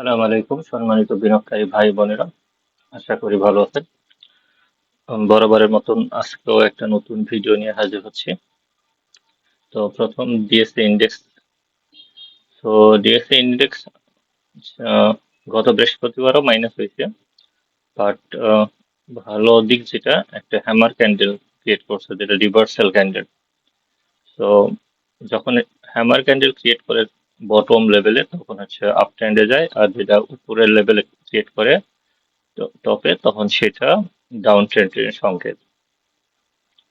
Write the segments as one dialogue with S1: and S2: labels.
S1: সালাম আলাইকুম, সম্মানিত বিনিয়োগকারী ভাই বোনেরা। আশা করি ভালো আছেন। বরাবরের মতন আজকেও একটা নতুন ভিডিও নিয়ে হাজির হচ্ছি। তো প্রথম ডিএসসি ইন্ডেক্স। তো ডিএসসি ইন্ডেক্স গত বৃহস্পতিবারও মাইনাস হয়েছে। বাট ভালো দিক যেটা, একটা হ্যামার ক্যান্ডেল ক্রিয়েট করছে, যেটা রিভার্সাল ক্যান্ডেল। তো যখন হ্যামার ক্যান্ডেল ক্রিয়েট করে বটম লেভেলে তখন হচ্ছে আপ ট্রেন্ডে যায়, আর যেটা উপরের লেভেলে ক্রিয়েট করে টপে তখন সেটা ডাউন ট্রেন্ডের সংকেত।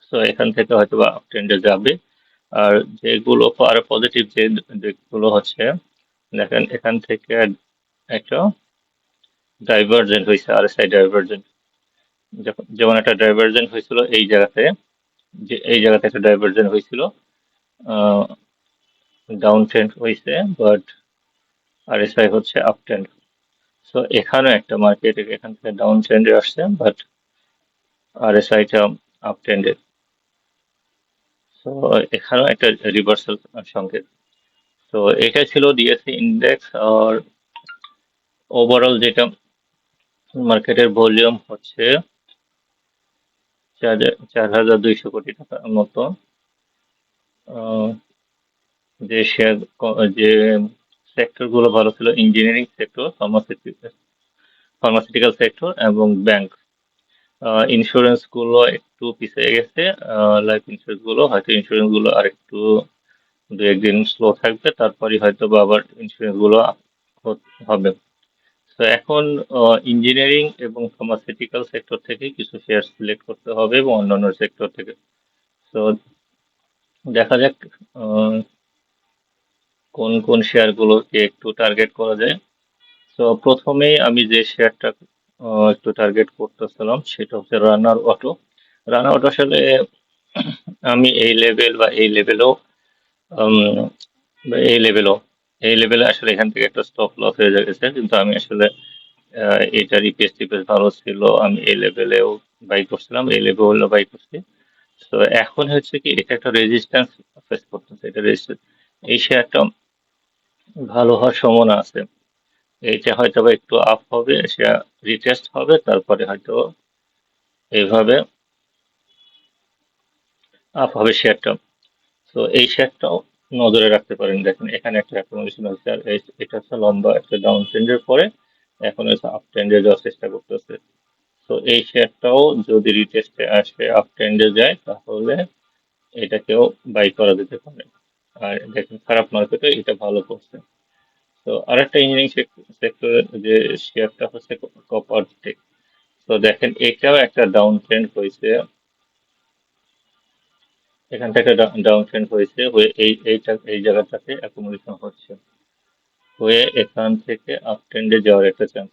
S1: সো এখান থেকে হয়তো বা আপ ট্রেন্ডে যাবে। আর যেগুলো আর পজিটিভ যে দিকগুলো হচ্ছে, দেখেন এখান থেকে একটা ডাইভার্জেন্ট হয়েছে আর এস আই ডাইভার্জেন্ট যেমন একটা ডাইভার্জেন্ট হয়েছিল এই জায়গাতে, যে, এই জায়গাতে একটা ডাইভার্জেন্ট হয়েছিল ডাউন ট্রেন্ড হয়েছে বাট আর এস আই হচ্ছে আপ ট্রেন্ড সো এখানেও একটা মার্কেট এখান থেকে ডাউন ট্রেন্ডে আসছে বাট আর এস আইটা আপ ট্রেন্ডে সো এখানেও একটা রিভার্সাল সংকেত। তো এটা ছিল ডিএসসি ইন্ডেক্স আর ওভারঅল যেটা মার্কেটের ভলিউম হচ্ছে চার হাজার দুইশো কোটি টাকার মতো। যে শেয়ার যে সেক্টরগুলো ভালো ছিল engineering sector pharmaceutical pharmaceutical sector এবং ব্যাংক ইন্স্যুরেন্সগুলো একটু পিছিয়ে গেছে লাইফ ইন্স্যুরেন্সগুলো, হয়তো ইন্স্যুরেন্সগুলো আর একটু দু একদিন স্লো থাকবে তারপরে হয়তো বা আবার ইন্স্যুরেন্সগুলো হবে। তো এখন ইঞ্জিনিয়ারিং এবং ফার্মাসিউটিক্যাল সেক্টর থেকে কিছু শেয়ার সিলেক্ট করতে হবে এবং অন্যান্য সেক্টর থেকে। তো দেখা যাক কোন কোন শেয়ারগুলোকে একটু টার্গেট করা যায়। তো প্রথমেই আমি যে শেয়ারটা একটু টার্গেট করতেছিলাম, সেটা হচ্ছে রানার অটো রানার অটো আসলে আমি এই লেভেল বা এই লেভেলও এই লেভেলও এই লেভেলে আসলে এখান থেকে একটা স্টপ লস হয়ে গেছে। কিন্তু আমি আসলে এটার ইপিএস টিপিএস ভালো ছিল। আমি এই লেভেলেও বাই করছিলাম, এই লেভেলেও বাই করছি। তো এখন হচ্ছে কি, এটা একটা রেজিস্ট্যান্স ফেস করতেছে। এটা রেজিস্ট্যান্স এই শেয়ারটা ভালো হওয়ার সম্ভাবনা আছে। এইটা হয়তো বা একটু আপ হবে সে রিটেস্ট হবে, তারপরে হয়তো এইভাবে আপ হবে শেয়ারটা তো এই শেয়ারটাও নজরে রাখতে পারেন। দেখেন, এখানে একটা অ্যাকোমোডেশন হচ্ছে, আর এটা হচ্ছে লম্বা, একটা ডাউন ট্রেন্ডের পরে এখন হচ্ছে আপ ট্রেন্ডে যাওয়ার চেষ্টা করতেছে। তো এই শেয়ারটাও যদি রিটেস্টে আসে আপ ট্রেন্ডে যায়, তাহলে এটাকেও বাই করা যেতে পারে। আর দেখেন, খারাপ মার্কেটে এটা ভালো করছে। তো আরেকটা ইঞ্জিনিয়ারিং সেক্টরের যে শেয়ারটা হচ্ছে কপার টেক তো দেখেন, এটাও একটা ডাউন ট্রেন্ড হয়েছে। এখান থেকে ডাউন ট্রেন্ড হয়েছে, হয়ে এই, এইটা, এই জায়গাটাতে অ্যাকোমোডেশন হচ্ছে। হয়ে এখান থেকে আপ ট্রেন্ডে যাওয়ার একটা চান্স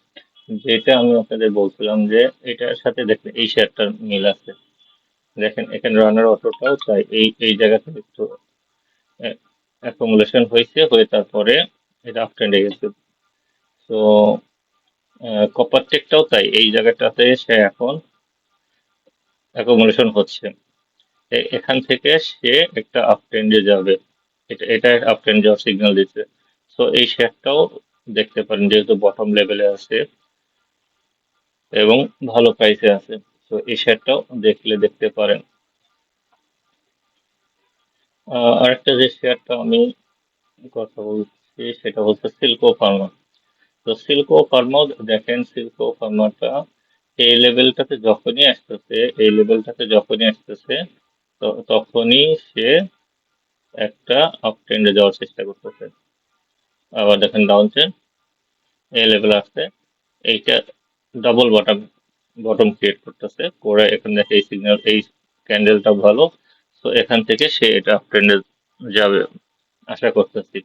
S1: যেটা আমি আপনাদের বলছিলাম যে, এটার সাথে দেখেন, এই শেয়ারটার মিল আছে। দেখেন, এখানে রানার অটোটাও চাই এই এই জায়গাতে একটু অ্যাকোমোডেশন হয়েছে, হয়ে তারপরে এটা আপ ট্রেন্ডে গেছে। তো কপার টেকটাও তাই, এই জায়গাটাতে সে এখন অ্যাকোমোডেশন হচ্ছে। এখান থেকে সে একটা আপ ট্রেন্ডে যাবে। এটা এটা আপ ট্রেন্ড যাওয়ার সিগন্যাল দিচ্ছে। তো এই শেয়ারটাও দেখতে পারেন, যেহেতু বটম লেভেলে আছে এবং ভালো প্রাইসে আছে। তো এই শেয়ারটাও দেখলে দেখতে পারেন। আরেকটা যে শেয়ারটা আমি কথা বলছি, সেটা হচ্ছে সিল্কো ফার্মা তো সিল্কো ফার্মাও দেখেন সিল্কো ফার্মাটা এই লেভেলটাতে যখনই আসতেছে, এই লেভেলটাতে যখনই আসতেছে তখনই সে একটা আপ ট্রেন্ডে যাওয়ার চেষ্টা করতেছে। আবার দেখেন ডাউন ট্রেন্ড এই লেভেল আসছে, এইটা ডাবল বটম বটম ক্রিয়েট করতেছে। করে এখান এই সিগন্যাল এই ক্যান্ডেলটা ভালো। তো এখান থেকে সে এটা ট্রেন্ডে যাবে, আশা করতেছি।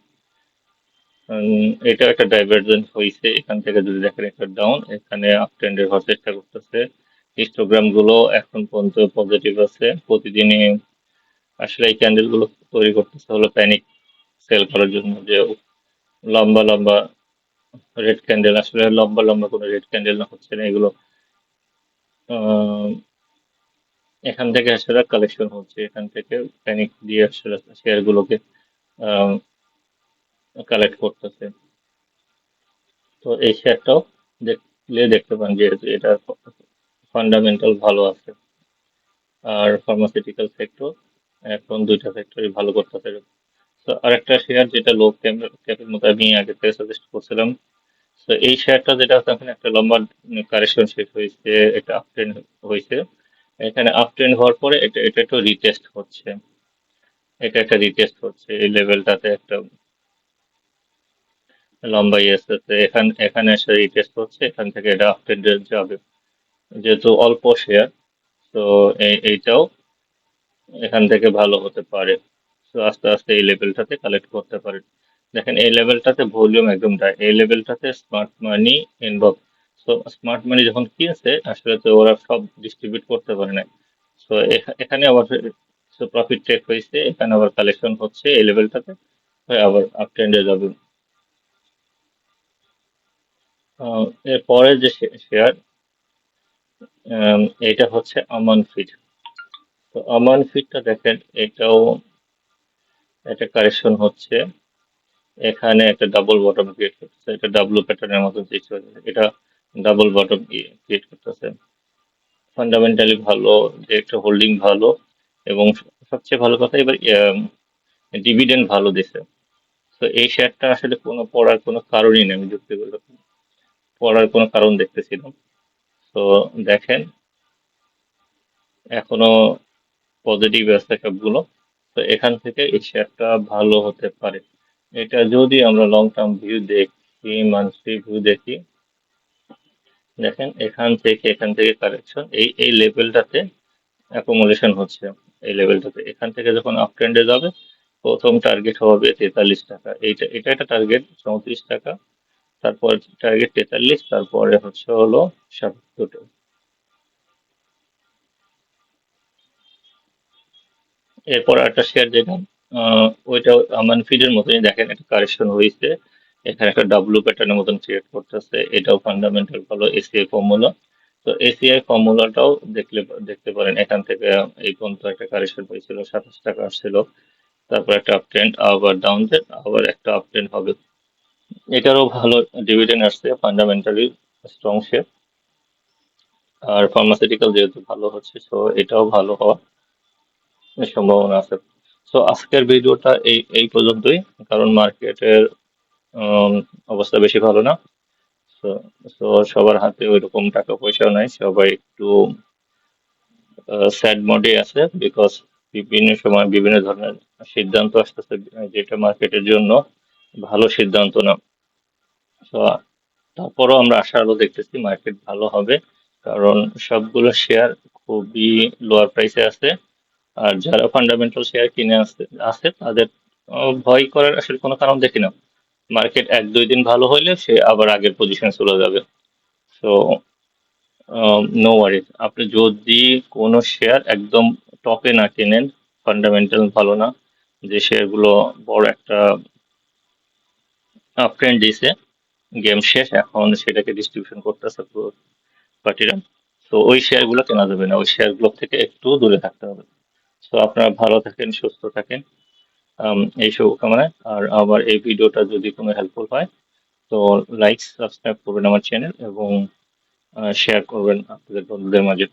S1: এটা একটা ডাইভার্জেন্ট হয়েছে এখান থেকে যদি দেখেন একটা ডাউন এখানে আপ ট্রেন্ডের হওয়ার চেষ্টা করতেছে। গুলো এখন পর্যন্ত পজিটিভ আছে, প্রতিদিনই আসলে এই ক্যান্ডেলগুলো তৈরি করতেছে হলো প্যানিক সেল করার জন্য, যে লম্বা লম্বা রেড ক্যান্ডেল আসলে লম্বা লম্বা কোনো রেড ক্যান্ডেল না হচ্ছে না, এগুলো এখান থেকে আসলে কালেকশন হচ্ছে। এখান থেকে প্যানিক দিয়ে আসলে শেয়ার গুলোকে কালেক্ট করতেছে। তো এই শেয়ারটাও দেখলে দেখতে পান যেহেতু এটা ফান্ডামেন্টাল ভালো আছে। আর ফার্মাসিউটিক্যাল সেক্টর এখন দুইটা সেক্টরই ভালো করতেছে। তো আরেকটা শেয়ার যেটা লো ক্যাপের মতো আমি আগে থেকে সাজেস্ট করছিলাম। তো এই শেয়ারটা যেটা তখন একটা লম্বা কারেকশন শেষ হয়েছে, একটা আপ ট্রেন্ড হয়েছে। এখানে আপ ট্রেন্ড হওয়ার পরে এটা এটা একটু রিটেস্ট হচ্ছে। এটা একটা রিটেস্ট হচ্ছে, এই লেভেলটাতে একটা লম্বা ইয়েস আছে। এখান, এখানে এসে রিটেস্ট হচ্ছে, এখান থেকে এটা আপ ট্রেন্ড যাবে। যেহেতু অল্প শেয়ার তো এইটাও এখান থেকে ভালো হতে পারে। তো আস্তে আস্তে এই লেভেলটাতে কালেক্ট করতে পারে। দেখেন, এই লেভেলটাতে ভলিউম একদম এই লেভেলটাতে smart money inbox so smart money যখন কিনছে, আসলে তো ওরা সব ডিস্ট্রিবিউট করতে পারে না সো এখানে আবার প্রফিট টেক হয়েছে, এখানে আবার কালেকশন হচ্ছে এই লেভেলটাতে আবার আপ ট্রেন্ডে যাবে। এরপরে যে শেয়ার এটা হচ্ছে আমান ফিড তো আমান ফিডটা দেখেন, এটাও একটা কারেকশন হচ্ছে। এখানে একটা ডাবল বটম ক্রিয়েট করতেছে, এটা ডাবল প্যাটার্নের মতো এটা ডাবল বটম ক্রিয়েট করতেছে। ফান্ডামেন্টালি ভালো, যে একটা হোল্ডিং ভালো, এবং সবচেয়ে ভালো কথা এবার ডিভিডেন্ড ভালো দিছে। তো এই শেয়ারটা আসলে কোনো পড়ার কোনো কারণই নেই, আমি যুক্তি পড়ার কোনো কারণ দেখতেছিলাম তো দেখেন, এখনও পজিটিভ আছে সবগুলো তো এখান থেকে এই শেয়ারটা ভালো হতে পারে। এটা যদি আমরা লং টার্ম ভিউ দেখি মান্থলি ভিউ দেখি দেখেন, এখান থেকে এখান থেকে কারেকশন এই এই লেভেলটাতে অ্যাকোমোডেশন হচ্ছে, এই লেভেলটাতে এখান থেকে যখন আপ ট্রেন্ডে যাবে, প্রথম টার্গেট হবে তেতাল্লিশ টাকা। এইটা, এটা একটা টার্গেট চৌত্রিশ টাকা। তারপর টার্গেট তেতাল্লিশ, তারপরে হচ্ছে হলো সাতাত্তর এরপর একটা শেয়ার যেটা ওইটা আমান ফিডের মতনই দেখেন, একটা কারেকশন হয়েছে। এখানে একটা ডাব্লু প্যাটার্নের মতন ক্রিয়েট করতেছে। এটাও ফান্ডামেন্টাল ভালো এসিআই ফর্মুলা তো এসিআই ফর্মুলাটাও দেখলে, দেখতে পারেন, এখান থেকে এই পর্যন্ত একটা কারেকশন হয়েছিল, সাতাশ টাকা আসছিল। তারপর একটা আপ ট্রেন্ড আবার ডাউন ট্রেন্ড আবার একটা আপ ট্রেন্ড হবে। এটারও ভালো ডিভিডেন্ড আসছে ফান্ডামেন্টালি স্ট্রং শেয়ার আর ফার্মাসিউটিক্যাল যেহেতু ভালো হচ্ছে সো এটাও ভালো হওয়ার সম্ভাবনা আছে। সো আজকের ভিডিওটা এই এই পর্যন্তই। কারণ মার্কেটের অবস্থা বেশি ভালো না। তো সবার হাতে ওই রকম টাকা পয়সাও নাই। সবাই একটু স্যাড মোডে আছে বিকজ বিভিন্ন সময় বিভিন্ন ধরনের সিদ্ধান্ত আসতেছে যেটা মার্কেটের জন্য ভালো সিদ্ধান্ত না। তো, তারপরও আমরা আশা আলো দেখতেছি মার্কেট ভালো হবে, কারণ সবগুলো শেয়ার খুবই লোয়ার প্রাইসে আছে। আর যারা ফান্ডামেন্টাল শেয়ার কিনে আসতে আছে, তাদের ভয় করার আসলে কোনো কারণ দেখি না। মার্কেট এক, দুই দিন ভালো হইলে সে আবার আগের পজিশনে চলে যাবে। সো নো ওয়ারিজ আপনি যদি কোনো শেয়ার একদম টপে না কেনেন ফান্ডামেন্টাল ভালো না, যে শেয়ারগুলো বড় একটা আপট্রেন্ড দিছে গেম শেষ, এখন সেটাকে ডিস্ট্রিবিউশন করতেছে পার্টিরা, তো ওই শেয়ারগুলো কেনা যাবে না। ওই শেয়ারগুলো থেকে একটু দূরে থাকতে হবে। তো আপনারা ভালো থাকেন, সুস্থ থাকেন। এই শুভকামনায় আর আবার এই ভিডিওটা যদি কোনো হেল্পফুল হয়, তো লাইক সাবস্ক্রাইব করবেন আমার চ্যানেল এবং শেয়ার করবেন আপনাদের বন্ধুদের মাঝে।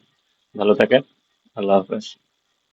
S1: ভালো থাকেন। আল্লাহ হাফেজ।